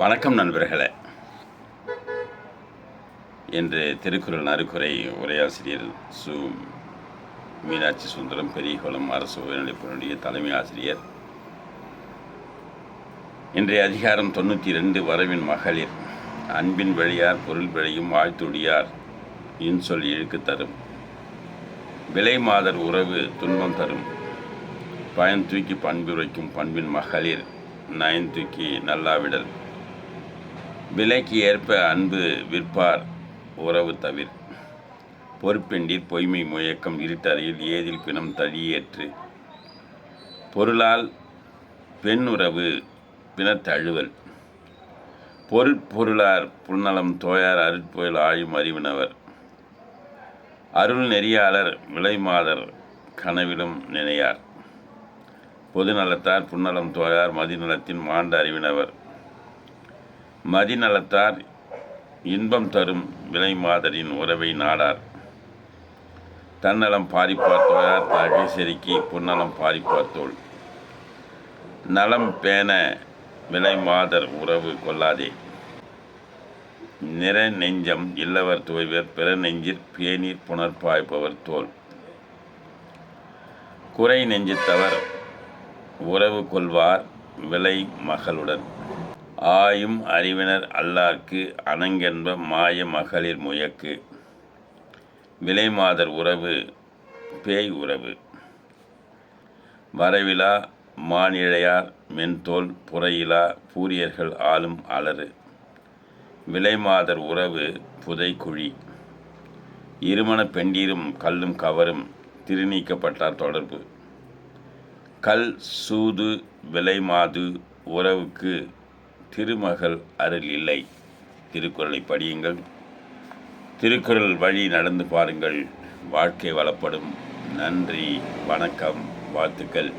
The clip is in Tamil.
வணக்கம் நண்பர்களே. என்று திருக்குறள் நறுக்குறை உரையாசிரியர் சு. மீனாட்சி சுந்தரம் பெரியகுளம் அரசு உயர்நிலைப்பள்ளியுடைய தலைமை ஆசிரியர். இன்றைய அதிகாரம் தொண்ணூற்றி ரெண்டு வரவின் மகளிர். அன்பின் வழியார் பொருள் விளையும் வாழ்த்துடியார் இன்சொல் இழுக்கு தரும். விலை மாதர் உறவு துன்பம் தரும். பயன் தூக்கி பண்புரைக்கும் பண்பின் மகளிர் நயன் தூக்கி நல்லாவிடல். விலைக்கு ஏற்ப அன்பு விற்பார் உறவு தவிர். பொறுப்பெண்டிர் பொய்மை முயக்கம் இருட்டறையில் ஏதில் பிணம் தழியேற்று பொருளால் பெண் உறவு பிணத்தழுவல். பொருட்பொருளார் புன்னலம் தோயார் அருட்புயல் ஆயும் அறிவினவர். அருள் நெறியாளர் விலைமாதர் கனவிலும் நினையார். பொதுநலத்தார் புன்னலம் தோயார் மதிநலத்தின் மாண்ட அறிவினவர். மதிநலத்தார் இன்பம் தரும் விலை மாதரின் உறவை நாடார். தன்னலம் பாரிப்பார் தோழார் தகை செருக்கி புன்னலம் பாரிப்பார் தோல் நலம் பேண விலை மாதர் உறவு கொள்ளாதே. நிற நெஞ்சம் இல்லவர் துவைவர் பிற நெஞ்சிற் பேநீர் புனர்பாய்ப்பவர் தோல் குறை நெஞ்சித்தவர் உறவு கொள்வார் விலை மகளுடன். ஆயும் அறிவினர் அல்லார்க்கு அணங்கென்ப மாய மகளிர் முயக்கு. விலைமாதர் உறவு பேய் உறவு. வரவிழா மானிழையார் மென்தோல் புறையிலா பூரியர்கள் ஆளும் அலறு. விலைமாதர் உறவு புதைக்குழி இருமண பெண்டீரும் கல்லும் கவரும் திருநீக்கப்பட்டார் தொடர்பு. கல் சூது விலைமாது உறவுக்கு திருமகள் அருள் இல்லை. திருக்குறளை படியுங்கள். திருக்குறள் வழி நடந்து பாருங்கள். வாழ்க்கை வளப்படும். நன்றி வணக்கம் வாழ்த்துக்கள்.